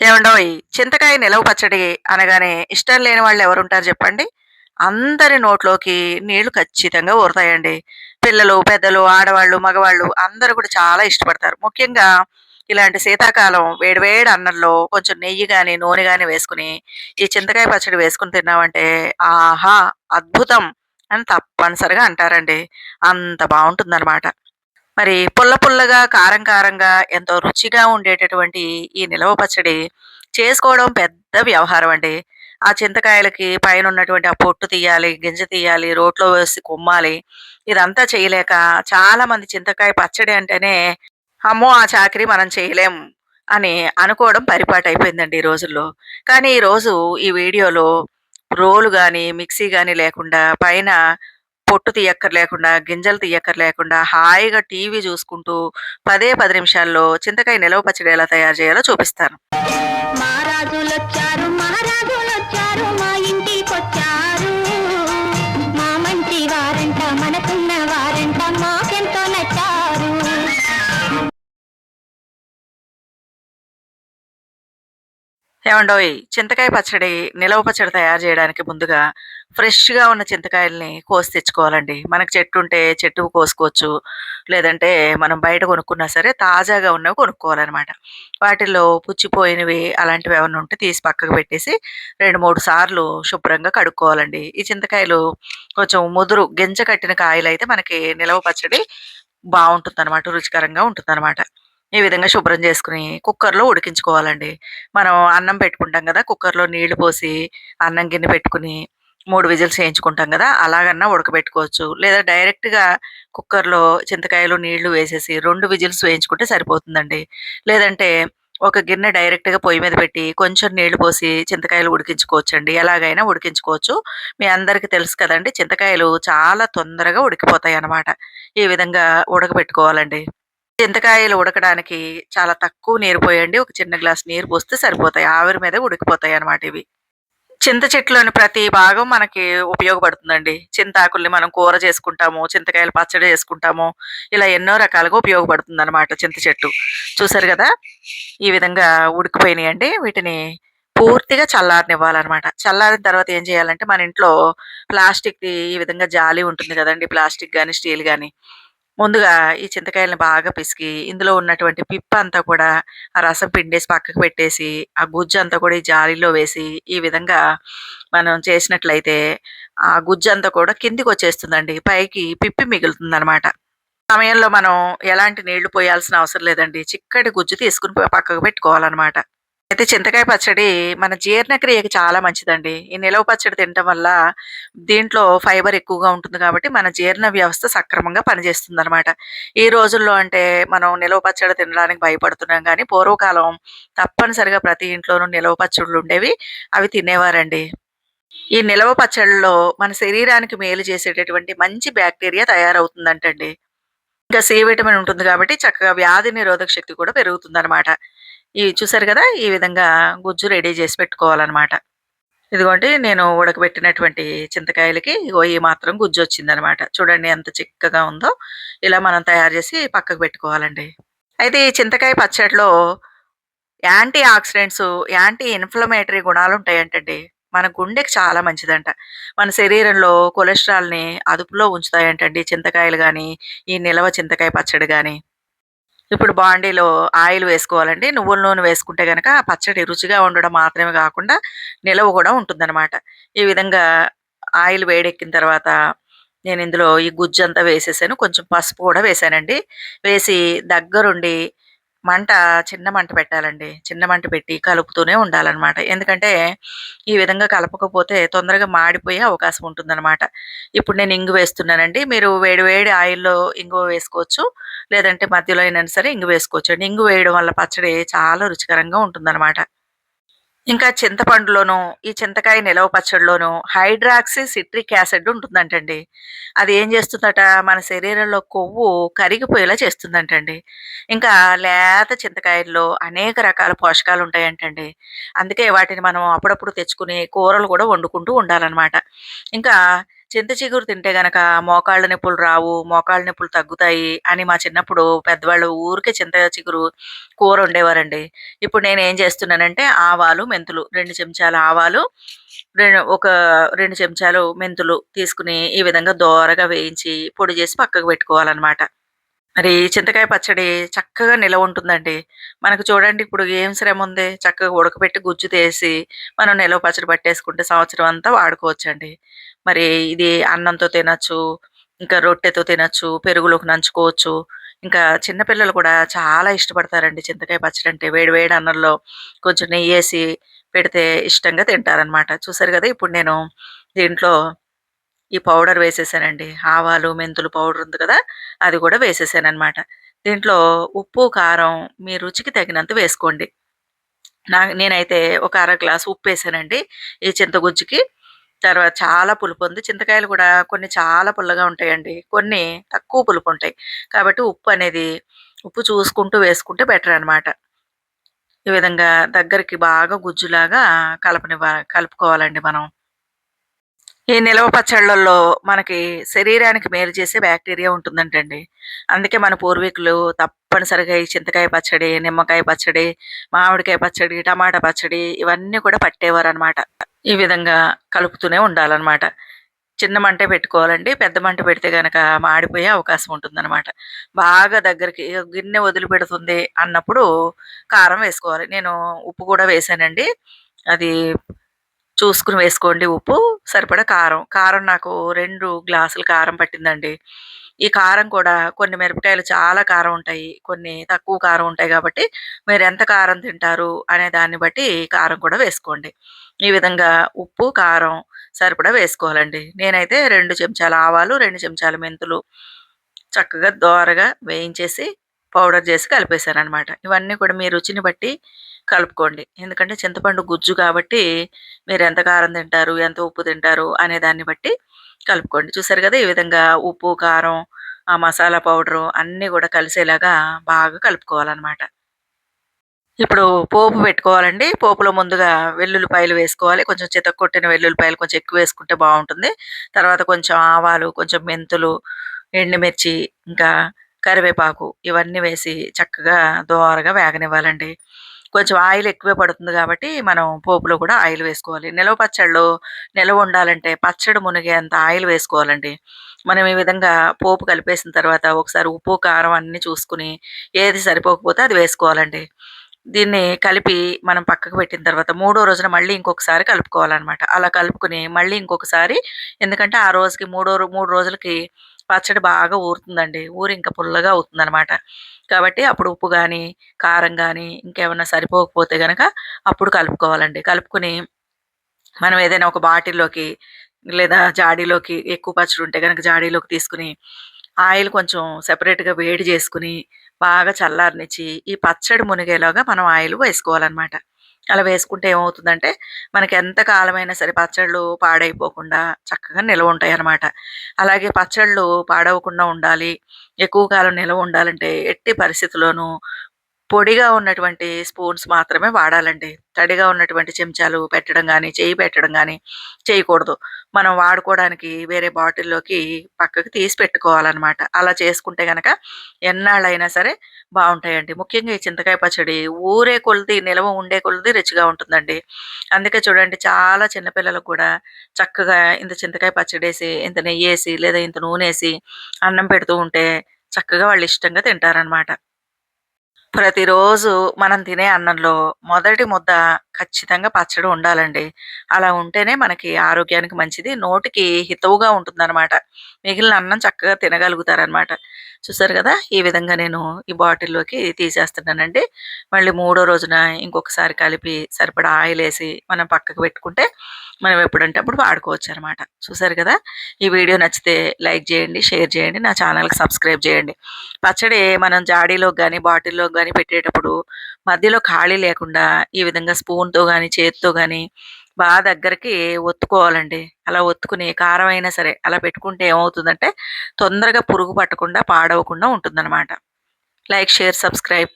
ఏవండోయ్ చింతకాయ నిలవ పచ్చడి అనగానే ఇష్టం లేని వాళ్ళు ఎవరుంటారు చెప్పండి? అందరి నోట్లోకి నీళ్ళు ఖచ్చితంగా ఊరుతాయండి. పిల్లలు, పెద్దలు, ఆడవాళ్ళు, మగవాళ్ళు అందరూ కూడా చాలా ఇష్టపడతారు. ముఖ్యంగా ఇలాంటి శీతాకాలం వేడి వేడి అన్నంలో కొంచెం నెయ్యి కానీ నూనె కానీ వేసుకుని ఈ చింతకాయ పచ్చడి వేసుకొని తిన్నామంటే ఆహా! అద్భుతం అని తప్పనిసరిగా అంటారండి. అంత బాగుంటుందన్నమాట మరి పుల్ల పుల్లగా, కారం కారంగా ఎంతో రుచిగా ఉండేటటువంటి ఈ నిలవ పచ్చడి చేసుకోవడం పెద్ద వ్యవహారం అండి. ఆ చింతకాయలకి పైన ఉన్నటువంటి ఆ పొట్టు తీయాలి, గింజ తీయాలి, రోట్లో వేసి కుమ్మాలి. ఇదంతా చేయలేక చాలామంది చింతకాయ పచ్చడి అంటేనే, అమ్మో! ఆ చాకిరీ మనం చేయలేం అని అనుకోవడం పరిపాటయిపోయిందండి ఈ రోజుల్లో. కానీ ఈరోజు ఈ వీడియోలో రోలు కానీ మిక్సీ కానీ లేకుండా పైన పొట్టు తీయక్కర్లేకుండా, గింజలు తీయక్కర్లేకుండా హాయిగా టీవీ చూసుకుంటూ పదే పది నిమిషాల్లో చింతకాయ నిలవ పచ్చడి ఎలా తయారు చేయాలో చూపిస్తాను. ఏమండోయ్ చింతకాయ పచ్చడి, నిలవ పచ్చడి తయారు చేయడానికి ముందుగా ఫ్రెష్‌గా ఉన్న చింతకాయల్ని కోసి తెచ్చుకోవాలండి. మనకు చెట్టుంటే చెట్టు కోసుకోవచ్చు. లేదంటే మనం బయట కొనుక్కున్నా సరే తాజాగా ఉన్నవి కొనుక్కోవాలన్నమాట వాటిల్లో పుచ్చిపోయినవి అలాంటివి ఏమైనా ఉంటే తీసి పక్కకు పెట్టేసి 2, 3 సార్లు శుభ్రంగా కడుక్కోవాలండి. ఈ చింతకాయలు కొంచెం ముదురు గింజ కట్టిన కాయలు అయితే మనకి నిలవ పచ్చడి బావుంటుందనమాట. రుచికరంగా ఉంటుందనమాట. ఈ విధంగా శుభ్రం చేసుకుని కుక్కర్‌లో ఉడికించుకోవాలండి. మనం అన్నం పెట్టుకుంటాం కదా కుక్కర్‌లో నీళ్ళు పోసి అన్నం గిన్నె పెట్టుకొని మూడు విజిల్స్ వేయించుకుంటాం కదా అలాగన్నా ఉడకబెట్టుకోవచ్చు. లేదా డైరెక్ట్‌గా కుక్కర్‌లో చింతకాయలు, నీళ్ళు వేసేసి రెండు విజిల్స్ వేయించుకుంటే సరిపోతుందండి. లేదంటే ఒక గిన్నె డైరెక్ట్‌గా పొయ్యి మీద పెట్టి కొంచెం నీళ్ళు పోసి చింతకాయలు ఉడికించుకోవచ్చండి. ఎలాగైనా ఉడికించుకోవచ్చు. మీ అందరికీ తెలుసు కదండి చింతకాయలు చాలా తొందరగా ఉడికిపోతాయి అన్నమాట ఈ విధంగా ఉడకబెట్టుకోవాలండి. చింతకాయలు ఉడకడానికి చాలా తక్కువ నీరు పోయండి. ఒక చిన్న గ్లాస్ నీరు పోస్తే సరిపోతాయి. ఆవిరి మీద ఉడికిపోతాయి అనమాట ఇవి. చింత చెట్టులోని ప్రతి భాగం మనకి ఉపయోగపడుతుందండి. చింతాకుల్ని మనం కూర చేసుకుంటాము. చింతకాయలు పచ్చడి చేసుకుంటాము. ఇలా ఎన్నో రకాలుగా ఉపయోగపడుతుంది అనమాట చింత చెట్టు. చూసారు కదా ఈ విధంగా ఉడికిపోయినాయండి. వీటిని పూర్తిగా చల్లారనివ్వాలన్నమాట చల్లారిన తర్వాత ఏం చేయాలంటే మన ఇంట్లో ప్లాస్టిక్ ఈ విధంగా జాలి ఉంటుంది కదండి ప్లాస్టిక్ గాని, స్టీల్ కానీ ముందుగా ఈ చింతకాయలను బాగా పిసికి ఇందులో ఉన్నటువంటి పిప్ప అంతా కూడా ఆ రసం పిండేసి పక్కకు పెట్టేసి, ఆ గుజ్జు అంతా కూడా ఈ జాలీలో వేసి, ఈ విధంగా మనం చేసినట్లయితే ఆ గుజ్జు అంతా కూడా కిందికి వచ్చేస్తుందండి పైకి పిప్పి మిగులుతుందనమాట. సమయంలో మనం ఎలాంటి నీళ్ళు పోయాల్సిన అవసరం లేదండి. చిక్కటి గుజ్జు తీసుకొని పక్కకు పెట్టుకోవాలన్నమాట అయితే చింతకాయ పచ్చడి మన జీర్ణక్రియకి చాలా మంచిదండి. ఈ నిలవ పచ్చడి తినడం వల్ల దీంట్లో ఫైబర్ ఎక్కువగా ఉంటుంది కాబట్టి మన జీర్ణ వ్యవస్థ సక్రమంగా పనిచేస్తుందనమాట. ఈ రోజుల్లో అంటే మనం నిలవ పచ్చడి తినడానికి భయపడుతున్నాం కానీ పూర్వకాలం తప్పనిసరిగా ప్రతి ఇంట్లోనూ నిలవ పచ్చళ్ళు ఉండేవి అవి తినేవారండి. ఈ నిలవ పచ్చళ్ళలో మన శరీరానికి మేలు చేసేటటువంటి మంచి బ్యాక్టీరియా తయారవుతుందంటండి. ఇంకా సి విటమిన్ ఉంటుంది కాబట్టి చక్కగా వ్యాధి నిరోధక శక్తి కూడా పెరుగుతుందన్నమాట ఇవి చూసారు కదా ఈ విధంగా గుజ్జు రెడీ చేసి పెట్టుకోవాలన్నమాట ఇదిగోండి నేను ఉడకబెట్టినటువంటి చింతకాయలకి ఇగో ఈ మాత్రం గుజ్జొచ్చిందనమాట. చూడండి ఎంత చిక్కగా ఉందో. ఇలా మనం తయారు చేసి పక్కకు పెట్టుకోవాలండి. అయితే ఈ చింతకాయ పచ్చడిలో యాంటీ ఆక్సిడెంట్స్, యాంటీ ఇన్‌ఫ్లమేటరీ గుణాలు ఉంటాయంటండి మన గుండెకి చాలా మంచిదంట. మన శరీరంలో కొలెస్ట్రాల్‌ని అదుపులో ఉంచుతాయంటండి చింతకాయలు కానీ ఈ నిలవ చింతకాయ పచ్చడి కానీ ఇప్పుడు బాండీలో ఆయిల్ వేసుకోవాలండి. నువ్వుల నూనె వేసుకుంటే గనక పచ్చడి రుచిగా ఉండడం మాత్రమే కాకుండా నిలవ కూడా ఉంటుందన్నమాట ఈ విధంగా ఆయిల్ వేడెక్కిన తర్వాత నేను ఇందులో ఈ గుజ్జంతా వేసేసాను. కొంచెం పసుపు కూడా వేసానండి వేసి దగ్గరుండి మంట చిన్న మంట పెట్టాలండి. చిన్న మంట పెట్టి కలుపుతూనే ఉండాలన్నమాట ఎందుకంటే ఈ విధంగా కలపకపోతే తొందరగా మాడిపోయే అవకాశం ఉంటుందన్నమాట ఇప్పుడు నేను ఇంగు వేస్తున్నానండి. మీరు వేడి వేడి ఆయిల్‌లో ఇంగు వేసుకోవచ్చు. లేదంటే మధ్యలో అయినా సరే ఇంగు వేసుకోవచ్చు ఇంగు వేయడం వల్ల పచ్చడి చాలా రుచికరంగా ఉంటుందన్నమాట ఇంకా చింతపండులోను, ఈ చింతకాయ నిలవ పచ్చడిలోను హైడ్రాక్సీ సిట్రిక్ యాసిడ్ ఉంటుందంటండి. అది ఏం చేస్తుందట మన శరీరంలో కొవ్వు కరిగిపోయేలా చేస్తుందంటండి. ఇంకా లేత చింతకాయల్లో అనేక రకాల పోషకాలు ఉంటాయంటండి అందుకే వాటిని మనం అప్పుడప్పుడు తెచ్చుకుని కూరలు కూడా వండుకుంటూ ఉండాలన్నమాట ఇంకా చింత చిగురు తింటే గనక మోకాళ్ళ నొప్పులు రావు, మోకాళ్ళ నొప్పులు తగ్గుతాయి అని మా చిన్నప్పుడు పెద్దవాళ్ళు ఊరికే చింత చిగురు కూర వండేవారండి. ఇప్పుడు నేను ఏం చేస్తున్నానంటే ఆవాలు, మెంతులు రెండు చెంచాల ఆవాలు, రెండు ఒక రెండు చెంచాలు మెంతులు తీసుకుని ఈ విధంగా దోరగా వేయించి పొడి చేసి పక్కకు పెట్టుకోవాలన్నమాట మరి చింతకాయ పచ్చడి చక్కగా నిలవ ఉంటుందండి. మనకు చూడండి ఇప్పుడు ఏం శ్రమ ఉంది చక్కగా ఉడకబెట్టి గుజ్జు తీసి మనం నిలవ పచ్చడి పట్టేసుకుంటే సంవత్సరం అంతా వాడుకోవచ్చండి. మరి ఇది అన్నంతో తినచ్చు ఇంకా రొట్టెతో తినొచ్చు, పెరుగులోకి నంచుకోవచ్చు. ఇంకా చిన్నపిల్లలు కూడా చాలా ఇష్టపడతారండి చింతకాయ పచ్చడి అంటే వేడి వేడి అన్నంలో కొంచెం నెయ్యి వేసి పెడితే ఇష్టంగా తింటారనమాట. చూసారు కదా ఇప్పుడు నేను దీంట్లో ఈ పౌడర్ వేసేసానండి. ఆవాలు, మెంతులు పౌడర్ ఉంది కదా! అది కూడా వేసేసాననమాట. దీంట్లో ఉప్పు, కారం మీ రుచికి తగినంత వేసుకోండి. నా నేనైతే ఒక అర గ్లాస్ ఉప్పు వేసానండి ఈ చింతగుజ్జుకి. తర్వాత చాలా పులుపు ఉంది చింతకాయలు కూడా కొన్ని చాలా పుల్లగా ఉంటాయండి. కొన్ని తక్కువ పులుపు ఉంటాయి కాబట్టి ఉప్పు అనేది ఉప్పు చూసుకుంటూ వేసుకుంటే బెటర్ అనమాట. ఈ విధంగా దగ్గరికి బాగా గుజ్జులాగా కలపనివ్వ కలుపుకోవాలండి మనం. ఈ నిలవ పచ్చళ్ళల్లో మనకి శరీరానికి మేలు చేసే బ్యాక్టీరియా ఉంటుందంటండి. అందుకే మన పూర్వీకులు తప్పనిసరిగా ఈ చింతకాయ పచ్చడి, నిమ్మకాయ పచ్చడి, మామిడికాయ పచ్చడి, టమాటా పచ్చడి ఇవన్నీ కూడా పట్టేవారనమాట. ఈ విధంగా కలుపుతూనే ఉండాలన్నమాట చిన్న మంట పెట్టుకోవాలండి. పెద్ద మంట పెడితే కనుక మాడిపోయే అవకాశం ఉంటుందన్నమాట బాగా దగ్గరికి గిన్నె వదిలిపెడుతుంది అన్నప్పుడు కారం వేసుకోవాలి. నేను ఉప్పు కూడా వేసానండి. అది చూసుకుని వేసుకోండి ఉప్పు. సరిపడా కారం. కారం నాకు రెండు గ్లాసులు కారం పట్టిందండి. ఈ కారం కూడా కొన్ని మిరపకాయలు చాలా కారం ఉంటాయి. కొన్ని తక్కువ కారం ఉంటాయి కాబట్టి మీరు ఎంత కారం తింటారు అనే దాన్ని బట్టి కారం కూడా వేసుకోండి. ఈ విధంగా ఉప్పు, కారం సరిపడా వేసుకోవాలండి. నేనైతే రెండు చెంచాల ఆవాలు, రెండు చెంచాల మెంతులు చక్కగా దోరగా వేయించేసి పౌడర్ చేసి కలిపేసాననమాట. ఇవన్నీ కూడా మీ రుచిని బట్టి కలుపుకోండి. ఎందుకంటే చింతపండు గుజ్జు కాబట్టి మీరెంత కారం తింటారు, ఎంత ఉప్పు తింటారు అనే దాన్ని బట్టి కలుపుకోండి. చూసారు కదా ఈ విధంగా ఉప్పు, కారం, ఆ మసాలా పౌడరు అన్నీ కూడా కలిసేలాగా బాగా కలుపుకోవాలన్నమాట ఇప్పుడు పోపు పెట్టుకోవాలండి. పోపులో ముందుగా వెల్లుల్లిపాయలు వేసుకోవాలి. కొంచెం చితక్కొట్టిన వెల్లుల్లిపాయలు కొంచెం ఎక్కువ వేసుకుంటే బాగుంటుంది తర్వాత కొంచెం ఆవాలు, కొంచెం మెంతులు, ఎండుమిర్చి, ఇంకా కరివేపాకు ఇవన్నీ వేసి చక్కగా దోరగా వేగనివ్వాలండి. కొంచెం ఆయిల్ ఎక్కువే పడుతుంది కాబట్టి మనం పోపులో కూడా ఆయిల్ వేసుకోవాలి. నిలవ పచ్చళ్ళు నిలవ ఉండాలంటే పచ్చడి మునిగేంత ఆయిల్ వేసుకోవాలండి. మనం ఈ విధంగా పోపు కలిపేసిన తర్వాత ఒకసారి ఉప్పు, కారం అన్నీ చూసుకొని ఏది సరిపోకపోతే అది వేసుకోవాలండి. దీన్ని కలిపి మనం పక్కకు పెట్టిన తర్వాత మూడో రోజున మళ్ళీ ఇంకొకసారి కలుపుకోవాలన్నమాట అలా కలుపుకొని మళ్ళీ ఇంకొకసారి ఎందుకంటే ఆ రోజుకి మూడో మూడు రోజులకి పచ్చడి బాగా ఊరుతుందండి. ఊరి ఇంకా పుల్లగా అవుతుందన్నమాట కాబట్టి అప్పుడు ఉప్పు కానీ కారం కానీ ఇంకేమైనా సరిపోకపోతే గనక అప్పుడు కలుపుకోవాలండి. కలుపుకొని మనం ఏదైనా ఒక బాటిల్‌లోకి లేదా జాడీలోకి ఎక్కువ పచ్చడి ఉంటే గనక జాడీలోకి తీసుకొని ఆయిల్ కొంచెం సెపరేట్‌గా వేడి చేసుకొని బాగా చల్లారనిచ్చి ఈ పచ్చడి మునిగేలాగా మనం ఆయిల్ వేసుకోవాలన్నమాట. అలా వేసుకుంటే ఏమవుతుందంటే మనకి ఎంత కాలమైనా సరే పచ్చళ్ళు పాడైపోకుండా చక్కగా నిల్వ ఉంటాయి అన్నమాట అలాగే పచ్చళ్ళు పాడవకుండా ఉండాలి, ఎక్కువ కాలం నిల్వ ఉండాలంటే ఎట్టి పరిస్థితిలోనూ పొడిగా ఉన్నటువంటి స్పూన్స్ మాత్రమే వాడాలండి. తడిగా ఉన్నటువంటి చెంచాలు పెట్టడం కానీ చెయ్యి పెట్టడం కానీ చేయకూడదు. మనం వాడుకోవడానికి వేరే బాటిల్‌లోకి పక్కకి తీసి పెట్టుకోవాలన్నమాట అలా చేసుకుంటే కనుక ఎన్నాళ్ళైనా సరే బాగుంటాయండి ముఖ్యంగా ఈ చింతకాయ పచ్చడి ఊరే కొలిది, నిలవ ఉండే కొలిది రుచిగా ఉంటుందండి. అందుకే చూడండి చాలా చిన్నపిల్లలకు కూడా చక్కగా ఇంత చింతకాయ పచ్చడేసి, ఇంత నెయ్యేసి లేదా ఇంత నూనేసి అన్నం పెడుతూ ఉంటే చక్కగా వాళ్ళు ఇష్టంగా తింటారనమాట. ప్రతిరోజు మనం తినే అన్నంలో మొదటి ముద్ద ఖచ్చితంగా పచ్చడి ఉండాలండి. అలా ఉంటేనే మనకి ఆరోగ్యానికి మంచిది. నోటికి హితవుగా ఉంటుందనమాట. మిగిలిన అన్నం చక్కగా తినగలుగుతారనమాట. చూసారు కదా ఈ విధంగా నేను ఈ బాటిల్‌లోకి తీసేస్తున్నానండి. మళ్ళీ మూడో రోజున ఇంకొకసారి కలిపి సరిపడా ఆయిలేసి మనం పక్కకు పెట్టుకుంటే మనం ఎప్పుడంటే అప్పుడు వాడుకోవచ్చు అనమాట చూసారు కదా ఈ వీడియో నచ్చితే లైక్ చేయండి షేర్ చేయండి నా ఛానల్‌కి సబ్స్క్రైబ్ చేయండి పచ్చడి మనం జాడీలోకి కానీ బాటిల్‌లోకి కానీ పెట్టేటప్పుడు మధ్యలో ఖాళీ లేకుండా ఈ విధంగా స్పూన్‌తో కానీ చేతితో కానీ బాగా దగ్గరికి ఒత్తుకోవాలండి. అలా ఒత్తుకుని కారం అయినా సరే అలా పెట్టుకుంటే ఏమవుతుందంటే తొందరగా పురుగు పట్టకుండా, పాడవకుండా ఉంటుందన్నమాట లైక్, షేర్, సబ్స్క్రైబ్.